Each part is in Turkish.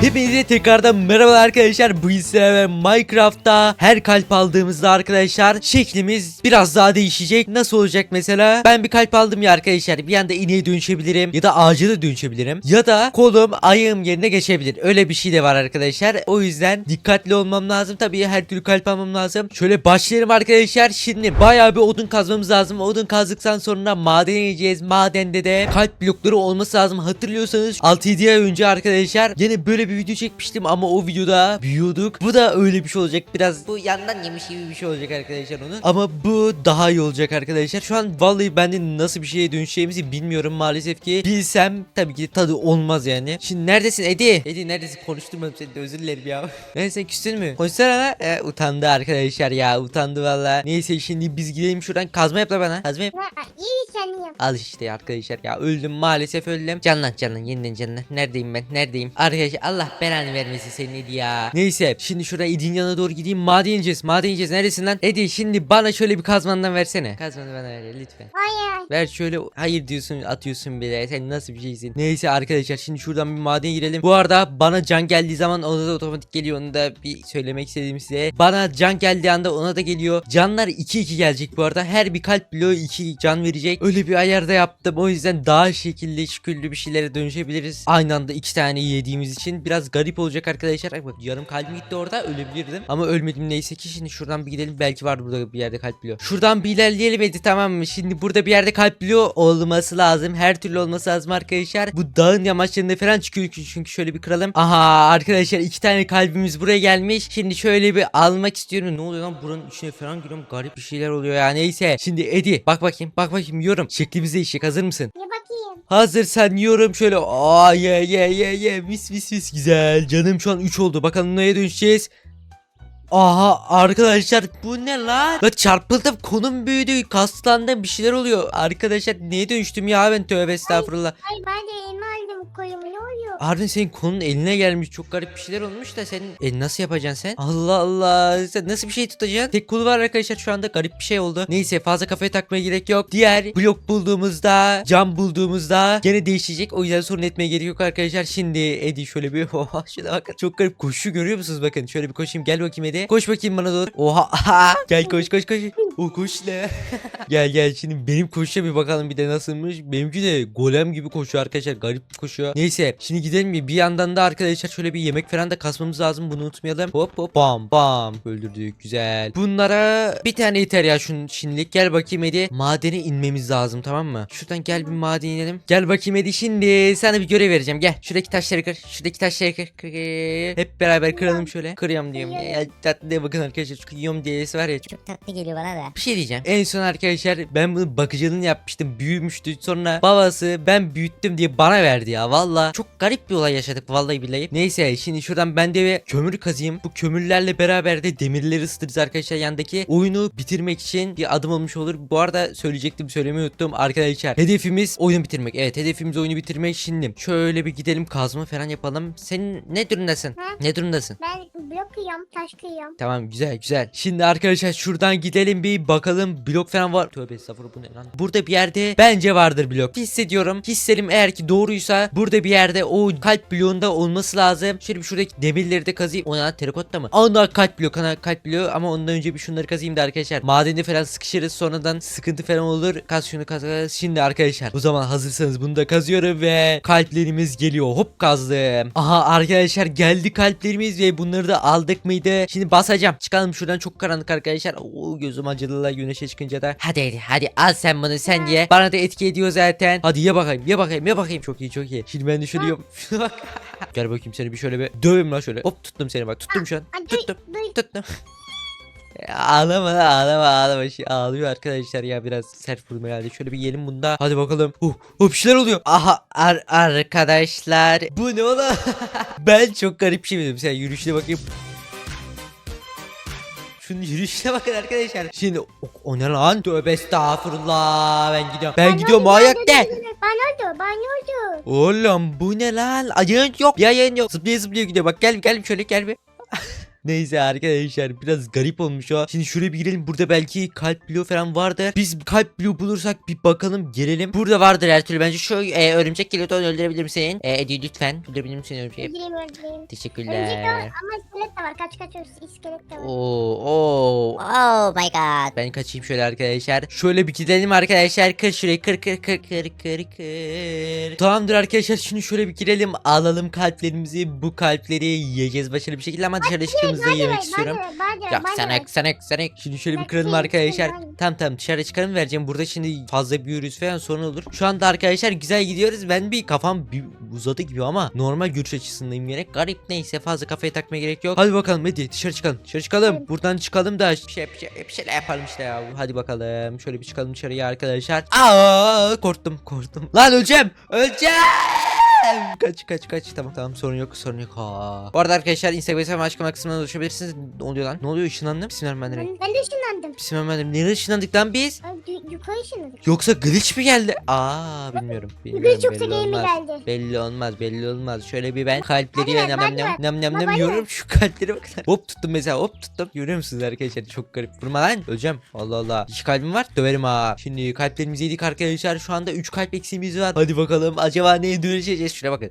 Hepinize tekrardan merhaba arkadaşlar. Bu sizlerle Minecraft'ta her kalp aldığımızda arkadaşlar şeklimiz biraz daha değişecek. Nasıl olacak mesela? Ben bir kalp aldım ya arkadaşlar. Bir anda ineğe dönüşebilirim ya da ağaca da dönüşebilirim. Ya da kolum ayağım yerine geçebilir. Öyle bir şey de var arkadaşlar. O yüzden dikkatli olmam lazım. Tabii her türlü kalp almam lazım. Şöyle başlayalım arkadaşlar. Şimdi bayağı bir odun kazmamız lazım. Odun kazdıktan sonra maden ineceğiz. Madende de kalp blokları olması lazım. Hatırlıyorsanız 6-7 ay önce arkadaşlar yine böyle bir video çekmiştim ama o videoda büyüyorduk. Bu da öyle bir şey olacak. Biraz bu yandan yemiş gibi bir şey olacak arkadaşlar onun. Ama bu daha iyi olacak arkadaşlar. Şu an vallahi ben de nasıl bir şeye dönüşeceğimizi bilmiyorum maalesef ki. Bilsem tabii ki tadı olmaz yani. Şimdi neredesin Edi? Edi neredesin? Konuşturmadım seni de özür dilerim ya. Sen küstün mü? Konuşsana lan. E, utandı arkadaşlar ya utandı valla. Neyse şimdi biz gidelim şuradan kazma yap la bana. Kazma yap. Ha, iyi. Al işte arkadaşlar ya öldüm maalesef öldüm. Canlan canlan yeniden canlan. Neredeyim ben neredeyim? Arkadaşlar Allah belanı vermesin senin Edi ya. Neyse şimdi şurada Edi'nin yanına doğru gideyim. Maden ineceğiz maden ineceğiz. Neredesin lan? Edi şimdi bana şöyle bir kazmandan versene. Kazmanı bana ver lütfen. Hayır. Ver şöyle hayır diyorsun atıyorsun bile sen nasıl bir şeysin Neyse arkadaşlar şimdi şuradan bir maden girelim Bu arada bana can geldiği zaman ona da otomatik geliyor onu da bir söylemek istedim size Bana can geldiği anda ona da geliyor Canlar 2-2 gelecek bu arada her bir kalp bloğu 2 can verecek Öyle bir ayarda yaptım o yüzden daha şekilli şükürlü bir şeylere dönüşebiliriz Aynı anda iki tane yediğimiz için biraz garip olacak arkadaşlar. Bak yarım kalbim gitti orada ölebilirdim. Ama ölmedim neyse ki şimdi şuradan bir gidelim. Belki var burada bir yerde kalp bloğu. Şuradan bir ilerleyelim Edi tamam mı? Şimdi burada bir yerde kalp bloğu olması lazım. Her türlü olması lazım arkadaşlar. Bu dağın yamaçlarında falan çıkıyor çünkü şöyle bir kıralım. Aha arkadaşlar iki tane kalbimiz buraya gelmiş. Şimdi şöyle bir almak istiyorum. Ne oluyor lan? Buranın içine falan giriyorum. Garip bir şeyler oluyor ya. Neyse. Şimdi Edi bak bakayım bak bakayım yiyorum. Şeklimiz değişecek. Hazır mısın? Bir bakayım. Hazırsan yiyorum şöyle. Aa ye ye ye ye mis mis mis güzel. Canım şu an 3 oldu. Bakalım neye dönüşeceğiz. Aha arkadaşlar bu ne lan? Bak çarpıldım konum büyüdü kaslandım bir şeyler oluyor. Arkadaşlar neye dönüştüm ya ben tövbe estağfurullah. Ay ben de elma aldım koyumu ne oluyor? Ardın senin konun eline gelmiş çok garip bir şeyler olmuş da senin e, nasıl yapacaksın sen? Allah Allah sen nasıl bir şey tutacaksın? Tek kolu var arkadaşlar şu anda garip bir şey oldu. Neyse fazla kafaya takmaya gerek yok. Diğer blok bulduğumuzda cam bulduğumuzda gene değişecek o yüzden sorun etmeye gerek yok arkadaşlar. Şimdi Edi şöyle bir oha şuna bakın çok garip koşu görüyor musunuz bakın şöyle bir koşayım gel bakayım Edi. Koş bakayım bana doğru. Oha gel koş koş koş. O koş ne? gel gel şimdi benim koşuya bir bakalım bir de nasılmış. Benimki de golem gibi koşuyor arkadaşlar garip koşuyor. Neyse şimdi gidelim mi? Bir yandan da arkadaşlar şöyle bir yemek falan da kasmamız lazım bunu unutmayalım. Hop hop bam bam öldürdük güzel. Bunlara bir tane yeter ya şunun şimdilik. Gel bakayım Edi. Madene inmemiz lazım tamam mı? Şuradan gel bir maden inelim. Gel bakayım Edi şimdi sana bir görev vereceğim. Gel şuradaki taşları kır. Şuradaki taşları kır. kır. Hep beraber kıralım şöyle. Kırıyorum diyorum. Ya, tatlı diye bakın arkadaşlar. Şu kıyıyorum diyesi var ya. Çok tatlı geliyor bana da. Bir şey diyeceğim. En son arkadaşlar ben bunu bakıcılığını yapmıştım. Büyümüştü. Sonra babası ben büyüttüm diye bana verdi ya. Valla çok garip bir olay yaşadık vallahi billahi. Neyse şimdi şuradan ben de kömür kazayım. Bu kömürlerle beraber de demirleri ısıtırız arkadaşlar yandaki. Oyunu bitirmek için bir adım olmuş olur. Bu arada söyleyecektim söylemeyi unuttum arkadaşlar. Hedefimiz oyunu bitirmek. Evet hedefimiz oyunu bitirmek. Şimdi şöyle bir gidelim kazma falan yapalım. Sen ne durumdasın? Ha? Ne durumdasın? Ben blok kıyıyorum taş kıyıyorum. Tamam güzel güzel. Şimdi arkadaşlar şuradan gidelim bir bakalım blok falan var. Tövbe estağfurullah bu ne lan? Burada bir yerde bence vardır blok. Hissediyorum. Hislerim eğer ki doğruysa burada bir yerde o kalp bloğunda olması lazım. Şöyle bir şuradaki demirleri de kazayım. Ona terikotta mı? Ana kalp bloğu ana kalp bloğu ama ondan önce bir şunları kazayım da arkadaşlar. Madende falan sıkışırız sonradan sıkıntı falan olur. Kaz şunu kaz. kaz. Şimdi arkadaşlar o zaman hazırsanız bunu da kazıyorum ve kalplerimiz geliyor. Hop kazdım. Aha arkadaşlar geldi kalplerimiz ve bunları da aldık mıydı? Şimdi basacağım. Çıkalım şuradan çok karanlık arkadaşlar. Oo gözüm acıdı la güneşe çıkınca da. Hadi hadi hadi al sen bunu sen ye. Bana da etki ediyor zaten. Hadi ye bakayım ye bakayım ye bakayım. Çok iyi çok iyi. Şimdi ben yap. Şuna bak. Gel bakayım seni bir şöyle bir döveyim lan şöyle. Hop tuttum seni bak tuttum şu an. Tuttum tuttum. Ağlama ağlama ağlama. Şey ağlıyor arkadaşlar ya biraz sert vurma yani şöyle bir yiyelim bunda hadi bakalım. Uh, uh bir şeyler oluyor. Aha ar arkadaşlar. Bu ne ola ben çok garip bir şey dedim sen yürüyüşüne bakayım Şunun yürüyüşüne bakın arkadaşlar. Şimdi o, o ne lan? Tövbe estağfurullah. Ben gidiyorum. Ben, gidiyorum o oldu, ayak ben oldu, Ben oldu ben oldu. Oğlum bu ne lan? Ayağın yok. Ayağın yok. Zıplaya zıplaya gidiyor. Bak gel gel şöyle gel bir. Neyse arkadaşlar biraz garip olmuş o. Şimdi şuraya bir girelim. Burada belki kalp bloğu falan vardır. Biz kalp bloğu bulursak bir bakalım gelelim. Burada vardır her türlü. Bence şu e, örümcek geliyordu onu öldürebilir misin? E, Edi lütfen. Öldürebilir misin örümceği? Öldüreyim öldüreyim. Örümcek de var Teşekkürler. ama iskelet de var. Kaç kaç iskelet de var. Oo, oo. Oh my god. Ben kaçayım şöyle arkadaşlar. Şöyle bir gidelim arkadaşlar. Kır şurayı kır kır kır kır kır kır. Tamamdır arkadaşlar. Şimdi şöyle bir girelim. Alalım kalplerimizi. Bu kalpleri yiyeceğiz başarılı bir şekilde ama dışarı çıktığımızda yemek istiyorum. Yok sen ek sen ek sen ek. Şimdi şöyle bir Bak, kıralım şey, arkadaşlar. şey, Tamam tamam dışarı çıkalım vereceğim. Burada şimdi fazla büyürüz falan sorun olur. Şu anda arkadaşlar güzel gidiyoruz. Ben bir kafam bir uzadı gibi ama normal görüş açısındayım gerek. Garip neyse fazla kafaya takmaya gerek yok. Hadi bakalım hadi dışarı çıkalım. Dışarı çıkalım. Evet. Buradan çıkalım da bir şey, bir şey, bir şeyler yapalım işte ya. Hadi bakalım. Şöyle bir çıkalım dışarıya arkadaşlar. Aa korktum korktum. Lan öleceğim. Öleceğim. Kaç kaç kaç tamam tamam sorun yok sorun yok ha. Bu arada arkadaşlar Instagram açıklama kısmına ulaşabilirsiniz. Ne oluyor lan? Ne oluyor ışınlandım? Bismillahirrahmanirrahim. Ben, ben de ışınlandım. Bismillahirrahmanirrahim. Nereye ışınlandık lan biz? Yukarı ışınladık. Yoksa glitch mi geldi? Aa bilmiyorum. bilmiyorum çoksa belli game mi olmaz. geldi? Belli olmaz belli olmaz. Şöyle bir ben kalpleri ver, nam nam nam nam nam yiyorum. Şu kalpleri bakın. Hop tuttum mesela hop tuttum. Görüyor musunuz arkadaşlar? Çok garip. Vurma lan. Öleceğim. Allah Allah. İki kalbim var. Döverim ha. Şimdi kalplerimizi yedik arkadaşlar. Şu anda 3 kalp eksiğimiz var. Hadi bakalım. Acaba neye dönüşeceğiz? Şuna bakın.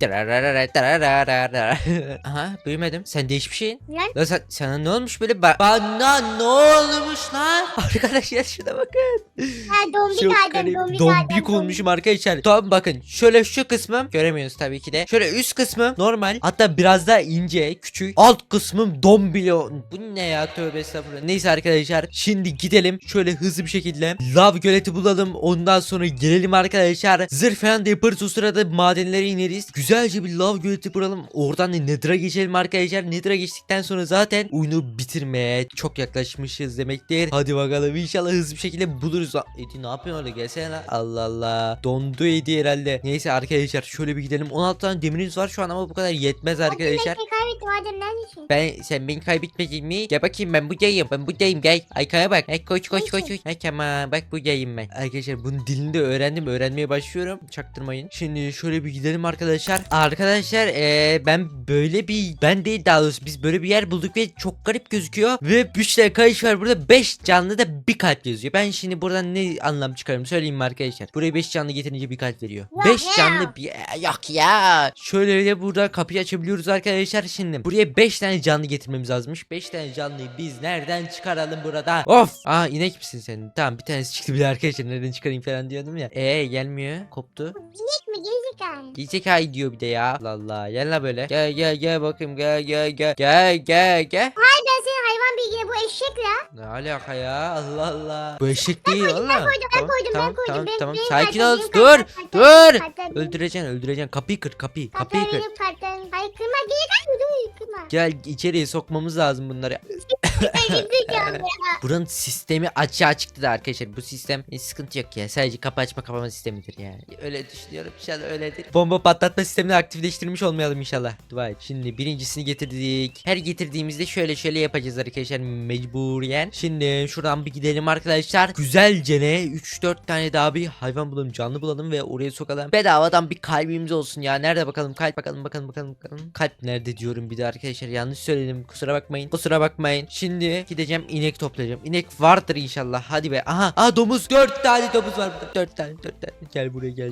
Aha büyümedim. Sen değişmiş şeyin. Lan Lan sen, sana ne olmuş böyle? Ba- bana ne olmuş lan? Arkadaşlar şuna bakın. ha dombik Çok aldım garip. dombik Dombik aldım. olmuşum arkadaşlar. Tamam bakın. Şöyle şu kısmım göremiyoruz tabii ki de. Şöyle üst kısmım normal. Hatta biraz daha ince, küçük. Alt kısmım dombili. Bu ne ya? Tövbe estağfurullah. Neyse arkadaşlar. Şimdi gidelim. Şöyle hızlı bir şekilde lav göleti bulalım. Ondan sonra gelelim arkadaşlar. Zırh falan da yaparız. O sırada madenlere ineriz. Güzelce bir lav göleti bulalım. Oradan da Nether'a geçelim arkadaşlar. Nether'a geçtikten sonra zaten oyunu bitirmeye çok yaklaşmışız demektir. Hadi bakalım inşallah hızlı bir şekilde buluruz. Lan Edi ne yapıyorsun öyle gelsene lan. Allah Allah. Dondu Edi herhalde. Neyse arkadaşlar şöyle bir gidelim. 16 tane demirimiz var şu an ama bu kadar yetmez arkadaşlar. Ben kaybettim Adem neredesin? Ben sen beni kaybetmedin mi? Gel bakayım ben buradayım. Ben buradayım gel. Aykaya bak. Ay koş koş koş. koş. Ay tamam bak buradayım ben. Arkadaşlar bunun dilini de öğrendim. Öğrenmeye başlıyorum. Çaktırmayın. Şimdi şöyle bir gidelim arkadaşlar. Arkadaşlar eee, ben böyle bir ben değil daha doğrusu biz böyle bir yer bulduk ve çok garip gözüküyor. Ve Büşra kayış var burada 5 canlı da bir kalp yazıyor. Ben şimdi buradan ne anlam çıkarım söyleyeyim mi arkadaşlar? Buraya 5 canlı getirince bir kalp veriyor. Vah 5 ya. canlı bir yok ya. Şöyle de burada kapıyı açabiliyoruz arkadaşlar şimdi. Buraya 5 tane canlı getirmemiz lazımmış. 5 tane canlıyı biz nereden çıkaralım burada? Of! Aa inek misin sen? Tamam bir tanesi çıktı bile arkadaşlar. Nereden çıkarayım falan diyordum ya. Ee gelmiyor. Koptu. Binek mi gerizekalı? Diyecek ay diyor bir de ya. Allah Allah. Gel la böyle. Gel gel gel bakayım. Gel gel gel. Gel gel gel. Hayır ben senin hayvan bilgine bu eşek la. Ne alaka ya? Allah Allah. Bu eşek değil oğlum. Ben koydum ben koydum tamam, ben koydum. Tamam Benim- tamam. benim Sakin ol. Dur. Dur. Öldüreceksin öldüreceksin. Kapıyı kır kapıyı. Kapıyı kır. kalpler. Hayır kırma geri dur kırma. Gel içeriye sokmamız lazım bunları. Buranın sistemi açığa çıktı da arkadaşlar. Bu sistem e, sıkıntı yok ya. Sadece kapı açma kapama sistemidir yani. Öyle düşünüyorum inşallah öyledir. Bomba patlatma sistemini aktifleştirmiş olmayalım inşallah. Dua et. Şimdi birincisini getirdik. Her getirdiğimizde şöyle şöyle yapacağız arkadaşlar mecburen. Şimdi şuradan bir gidelim arkadaşlar. Güzelce ne 3-4 tane daha bir hayvan bulalım canlı bulalım ve oraya sokalım. Bedavadan bir kalbimiz olsun ya. Nerede bakalım kalp bakalım bakalım bakalım bakalım. Kalp nerede diyorum bir de arkadaşlar yanlış söyledim. Kusura bakmayın. Kusura bakmayın. Şimdi gideceğim inek toplayacağım. İnek vardır inşallah. Hadi be. Aha. Aha domuz. 4 tane domuz var burada. 4 tane 4 tane. Gel buraya gel.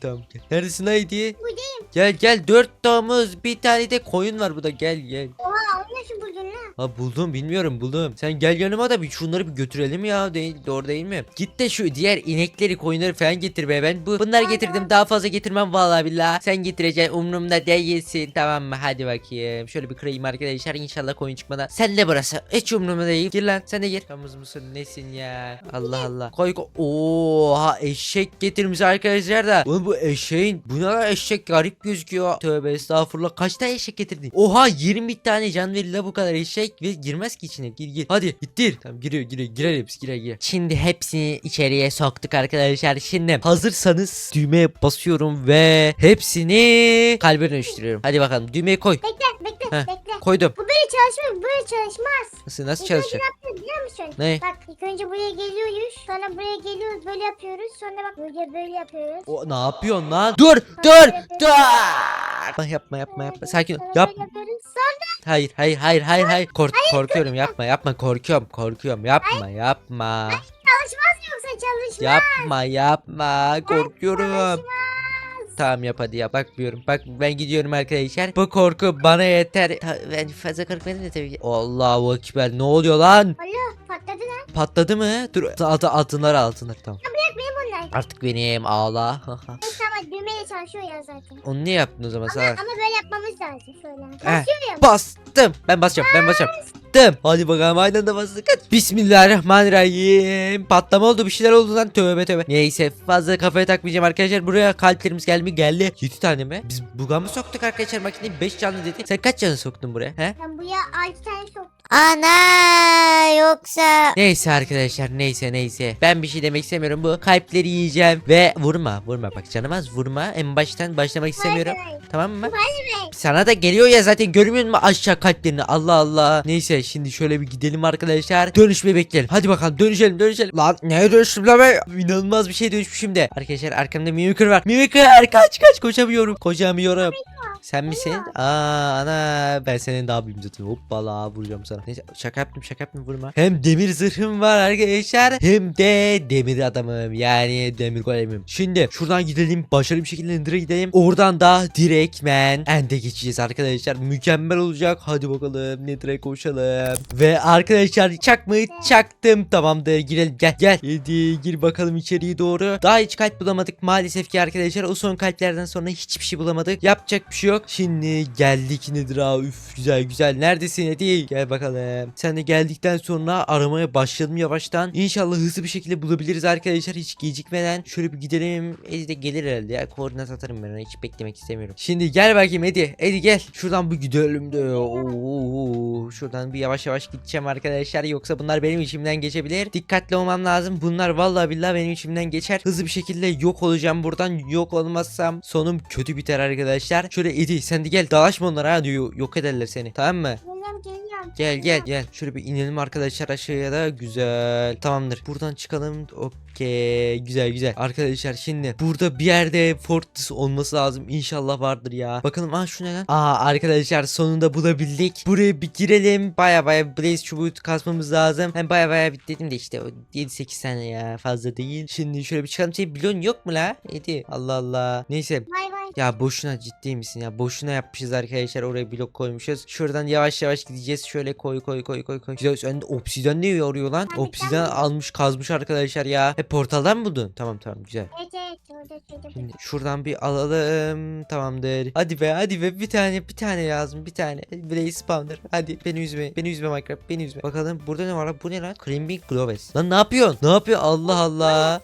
Tamam gel. Neredesin haydi? Buradayım. Gel gel 4 domuz. Bir tane de koyun var burada. Gel gel. Oha onu nasıl buldun la? Ha buldum bilmiyorum buldum. Sen gel yanıma da bir şunları bir götürelim ya. Değil doğru değil mi? Git de şu diğer inekleri koyunları falan getir be. Ben bu bunları getirdim. Daha fazla getirmem vallahi billahi. Sen getireceksin umurumda değilsin. Tamam mı? Hadi bakayım. Şöyle bir kırayım arkadaşlar. İnşallah koyun çıkmadan. Sen de burası. Hiç umurumda değil. Gir lan sen de gir. Kamuz musun nesin ya? Allah Allah. Koy koy. Oha eşek getirmiş arkadaşlar da. Oğlum bu eşeğin bu ne eşek garip gözüküyor. Tövbe estağfurullah. Kaç tane eşek getirdin? Oha 20 tane can verir la bu kadar eşek ve girmez ki içine. Gir gir. Hadi ittir. Tamam giriyor giriyor. Girer hepsi girer girer. Şimdi hepsini içeriye soktuk arkadaşlar. Şimdi hazırsanız düğmeye basıyorum ve hepsini kalbe dönüştürüyorum. Hadi bakalım düğmeyi koy. Bekle bekle Heh. bekle. Koydum. Bu böyle çalışmıyor bu böyle çalışmaz. Nasıl nasıl İlk önce çalışacak? ne yapıyoruz biliyor musun? Ne? Bak ilk önce buraya geliyoruz. Sonra buraya geliyoruz böyle yapıyoruz. Sonra bak böyle böyle yapıyoruz. O ne yapıyorsun lan? Dur dur dur. Yapma yapma yapma yapma. Sakin ol. Sonra Yap. böyle yapıyoruz. Sonra hayır hayır hayır hayır hayır Kork korkuyorum yapma yapma korkuyorum korkuyorum yapma yapma Çalışmaz yoksa çalışmaz. yapma yapma korkuyorum. Tamam yap hadi yap bakmıyorum. Bak ben gidiyorum arkadaşlar. Bu korku bana yeter. Ta- ben fazla korkmadım da tabii ki. Allahu ekber ne oluyor lan? Allah patladı lan. Patladı mı? Dur altı altınlar altınlar tamam. Onlar. Artık benim ağla. Neyse ama düğmeyle çalışıyor ya zaten. Onu ne yaptın o zaman Ama, sana? ama böyle yapmamız lazım şöyle. Çalışıyor ya. Bastım. Ben basacağım ben basacağım. Bastım. Hadi bakalım aynı anda bastık. Bismillahirrahmanirrahim. Patlama oldu bir şeyler oldu lan. Tövbe tövbe. Neyse fazla kafaya takmayacağım arkadaşlar. Buraya kalplerimiz geldi mi? Geldi. 7 tane mi? Biz buga mı soktuk arkadaşlar makineyi? 5 canlı dedi. Sen kaç canlı soktun buraya? He? Ben buraya 6 tane soktum. Ana yoksa Neyse arkadaşlar neyse neyse. Ben bir şey demek istemiyorum. Bu kalpleri yiyeceğim. Ve vurma vurma. Bak canım az vurma. En baştan başlamak istemiyorum. Hayır, hayır. Tamam mı? Hayır. Sana da geliyor ya zaten görmüyor musun aşağı kalplerini Allah Allah. Neyse şimdi şöyle bir gidelim arkadaşlar. Dönüşmeyi bekleyelim. Hadi bakalım dönüşelim dönüşelim. Lan neye dönüştüm lan ben? İnanılmaz bir şey dönüşmüşüm de. Arkadaşlar arkamda Mimikır var. Mimikır kaç kaç koşamıyorum. Koşamıyorum. Sen misin? Aa ana ben senin daha büyüğüm zaten. Hoppala vuracağım sana. Neyse şaka yaptım şaka yaptım vurma. Hem demir zırhım var arkadaşlar. Hem de demir adamım. Yani demir golemim. Şimdi şuradan gidelim. Başarılı bir şekilde Ender'a gidelim. Oradan da direktmen End'e geçeceğiz arkadaşlar. Mükemmel olacak. Hadi bakalım Nether'e koşalım. Ve arkadaşlar çak mı? Çaktım. Tamamdır girelim. Gel gel. Hadi gir bakalım içeriye doğru. Daha hiç kalp bulamadık maalesef ki arkadaşlar. O son kalplerden sonra hiçbir şey bulamadık. Yapacak bir şey yok. Şimdi geldik Nether'a. Üf güzel güzel. Neredesin Edi? Gel bakalım. Sen de geldikten sonra aramaya başladım yavaştan. İnşallah hızlı bir şekilde bulabiliriz arkadaşlar. Hiç gecikmeden. Şöyle bir gidelim. Edi de gelir herhalde ya. Koordinat atarım ben ona. Hiç beklemek istemiyorum. Şimdi gel bakayım Edi. Edi gel. Şuradan bir gidelim de. Oo, şuradan bir yavaş yavaş gideceğim arkadaşlar. Yoksa bunlar benim içimden geçebilir. Dikkatli olmam lazım. Bunlar vallahi billahi benim içimden geçer. Hızlı bir şekilde yok olacağım buradan. Yok olmazsam sonum kötü biter arkadaşlar. Şöyle Edi sen de gel dalaşma onlara ha diyor. Yok ederler seni. Tamam mı? Geliyorum geliyorum. Gel gel gel. Şöyle bir inelim arkadaşlar aşağıya da. Güzel. Tamamdır. Buradan çıkalım. Okey. Güzel güzel. Arkadaşlar şimdi burada bir yerde Fortress olması lazım. İnşallah vardır ya. Bakalım. Aa şu ne lan? Aa arkadaşlar sonunda bulabildik. Buraya bir girelim. Baya baya Blaze çubuğu kasmamız lazım. Hem baya baya dedim de işte o 7-8 tane ya. Fazla değil. Şimdi şöyle bir çıkalım. Şey biliyorsun yok mu la? Edi. Allah Allah. Neyse. Vay vay. Ya boşuna ciddi misin ya? Boşuna yapmışız arkadaşlar. Oraya blok koymuşuz. Şuradan yavaş yavaş gideceğiz. Şöyle koy koy koy koy koy. Güzel. Sen de obsidyen ne yoruyor lan? Obsidyen almış kazmış arkadaşlar ya. E portaldan mı buldun? Tamam tamam güzel. Evet evet orada şurada. Şimdi şuradan bir alalım. Tamamdır. Hadi be hadi be bir tane bir tane lazım bir tane. Blaze spawner. Hadi beni üzme. Beni üzme Minecraft. Beni üzme. Bakalım burada ne var lan? Bu ne lan? Climbing Gloves. Lan ne yapıyorsun? Ne yapıyor? Allah Allah.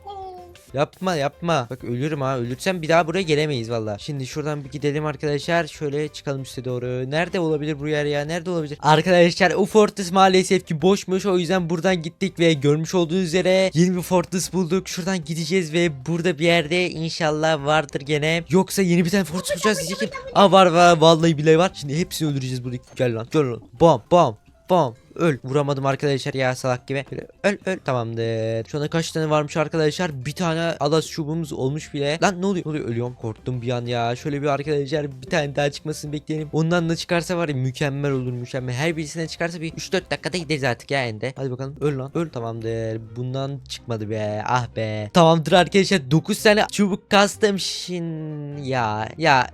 Yapma yapma. Bak ölürüm ha. Ölürsem bir daha buraya gelemeyiz valla. Şimdi şuradan bir gidelim arkadaşlar. Şöyle çıkalım üste doğru. Nerede olabilir bu yer ya? Nerede olabilir? Arkadaşlar o Fortress maalesef ki boşmuş. O yüzden buradan gittik ve görmüş olduğunuz üzere yeni bir Fortress bulduk. Şuradan gideceğiz ve burada bir yerde inşallah vardır gene. Yoksa yeni bir tane Fortress bulacağız diyecektim. Aa var var vallahi bile var. Şimdi hepsini öldüreceğiz buradaki. Gel lan gel lan. Bam bam bam. Öl. Vuramadım arkadaşlar ya salak gibi. Böyle öl öl. Tamamdır. Şu anda kaç tane varmış arkadaşlar? Bir tane alas çubuğumuz olmuş bile. Lan ne oluyor? Ne oluyor? Ölüyorum. Korktum bir an ya. Şöyle bir arkadaşlar bir tane daha çıkmasını bekleyelim. Ondan da çıkarsa var ya mükemmel olur mükemmel. Her birisinden çıkarsa bir 3-4 dakikada gideriz artık ya ende. Hadi bakalım. Öl lan. Öl. Tamamdır. Bundan çıkmadı be. Ah be. Tamamdır arkadaşlar. 9 tane çubuk kastım. Şin. Ya. Ya.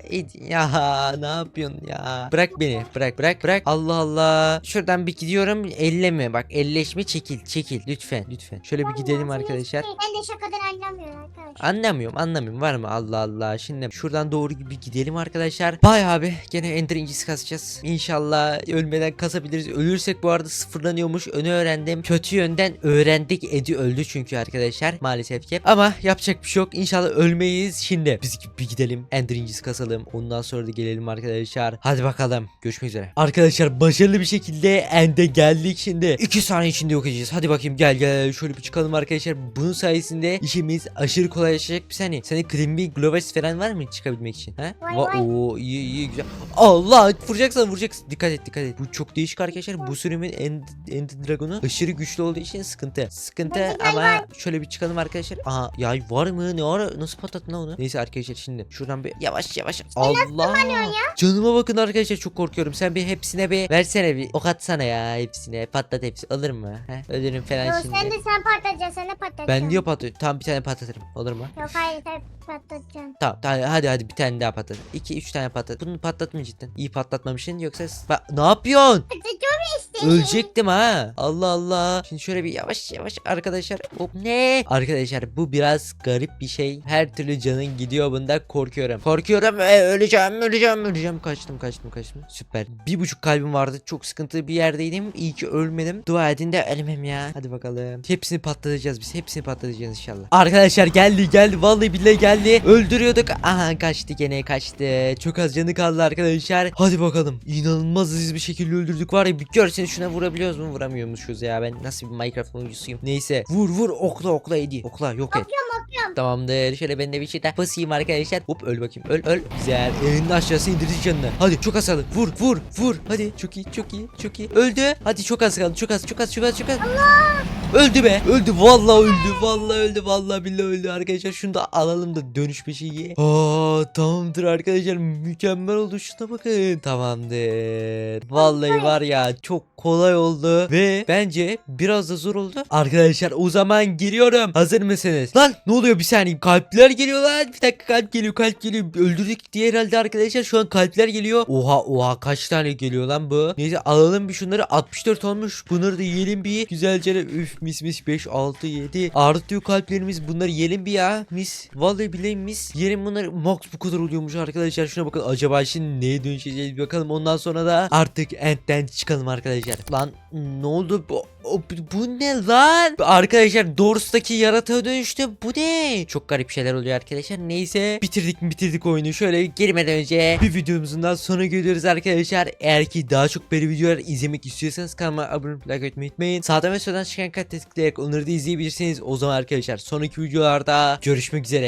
Ya. Ne yapıyorsun ya? Bırak beni. Bırak. Bırak. Bırak. Allah Allah. Şuradan bir gidiyorum. Elleme. Bak elleşme çekil. Çekil. Lütfen. Lütfen. Şöyle bir gidelim arkadaşlar. Ben de şakadan anlamıyorum arkadaşlar. Anlamıyorum anlamıyorum var mı Allah Allah şimdi şuradan doğru gibi gidelim arkadaşlar Bay abi gene ender incisi kasacağız İnşallah ölmeden kasabiliriz ölürsek bu arada sıfırlanıyormuş onu öğrendim kötü yönden öğrendik Edi öldü çünkü arkadaşlar maalesef ki ama yapacak bir şey yok İnşallah ölmeyiz şimdi biz bir gidelim ender incisi kasalım ondan sonra da gelelim arkadaşlar hadi bakalım görüşmek üzere arkadaşlar başarılı bir şekilde ende geldik şimdi. 2 saniye içinde yok edeceğiz. Hadi bakayım gel gel şöyle bir çıkalım arkadaşlar. Bunun sayesinde işimiz aşırı kolaylaşacak bir saniye. Senin Klimby Gloves falan var mı çıkabilmek için? Ha? Vay Va- vay. Oo iyi iyi güzel. Allah vuracaksan vuracaksın. Dikkat et dikkat et. Bu çok değişik arkadaşlar. Bu sürümün End, End Dragon'u aşırı güçlü olduğu için sıkıntı. Sıkıntı ama şöyle bir çıkalım arkadaşlar. Aha yay var mı? Ne ara nasıl patlattın onu? Neyse arkadaşlar şimdi şuradan bir yavaş yavaş. Allah. Canıma bakın arkadaşlar çok korkuyorum. Sen bir hepsine bir versene bir ok atsana ya hepsine. Patlat hepsi. Olur mu? He? Ölürüm falan Yok şimdi. sen de sen patlatacaksın sen de patlatacaksın. Ben diyor patlat. Tamam bir tane patlatırım. Olur mu? Yok hayır sen patlatacaksın. Tamam, hadi hadi bir tane daha patlat. 2 3 tane patlat. Bunu patlatma cidden. İyi patlatmamışsın yoksa Ba- ne yapıyorsun? Ölecektim ha. Allah Allah. Şimdi şöyle bir yavaş yavaş arkadaşlar. Hop ne? Arkadaşlar bu biraz garip bir şey. Her türlü canın gidiyor bunda korkuyorum. Korkuyorum ve öleceğim öleceğim öleceğim. Kaçtım kaçtım kaçtım. Süper. Bir buçuk kalbim vardı. Çok sıkıntılı bir yerdeydim. İyi ki ölmedim. Dua edin de ölmem ya. Hadi bakalım. Hepsini patlatacağız biz. Hepsini patlatacağız inşallah. Arkadaşlar geldi geldi. Vallahi billahi geldi. Öldürüyorduk. Aha kaçtı gene kaçtı. Çok az canı kaldı arkadaşlar. Hadi bakalım. İnanılmaz hızlı bir şekilde öldürdük var ya bir görseniz şuna vurabiliyoruz mu vuramıyormuşuz ya ben nasıl bir Minecraft oyuncusuyum. Neyse vur vur okla okla Edi. Okla yok et. Tamamdır. Şöyle ben de bir şey daha basayım arkadaşlar. Hop öl bakayım. Öl öl. Güzel. Elinin aşağısı indirdik canını. Hadi çok kaldı. Vur vur vur. Hadi çok iyi çok iyi çok iyi. Öldü. Hadi çok az kaldı. Çok az çok az çok az çok az. Öldü be. Öldü. Vallahi öldü. Vallahi öldü. Vallahi billahi öldü arkadaşlar. Şunu da alalım da dönüşme şeyi. Aa tamamdır arkadaşlar. Mükemmel oldu. Şuna bakın. Tamamdır. Vallahi var ya çok kolay oldu ve bence biraz da zor oldu. Arkadaşlar o zaman giriyorum. Hazır mısınız? Lan ne oluyor bir saniye? Kalpler geliyor lan. Bir dakika kalp geliyor kalp geliyor. Öldürdük diye herhalde arkadaşlar. Şu an kalpler geliyor. Oha oha kaç tane geliyor lan bu? Neyse alalım bir şunları. 64 olmuş. Bunları da yiyelim bir. Güzelce üf mis mis 5 6 7. Artıyor kalplerimiz. Bunları yiyelim bir ya. Mis. Vallahi bileyim mis. Yiyelim bunları. Max bu kadar oluyormuş arkadaşlar. Şuna bakın. Acaba şimdi neye dönüşeceğiz bakalım. Ondan sonra da artık End'den çıkalım arkadaşlar. Lan ne oldu? Bu, bu ne lan? Arkadaşlar Doors'taki yaratığa dönüştü. Bu ne? Çok garip şeyler oluyor arkadaşlar. Neyse bitirdik mi bitirdik oyunu. Şöyle girmeden önce bir videomuzun daha sonuna geliyoruz arkadaşlar. Eğer ki daha çok böyle videolar izlemek istiyorsanız kanalıma abone olup like etmeyi unutmayın. Sağdan ve soldan çıkan kart tıklayarak onları da izleyebilirsiniz. O zaman arkadaşlar sonraki videolarda görüşmek üzere.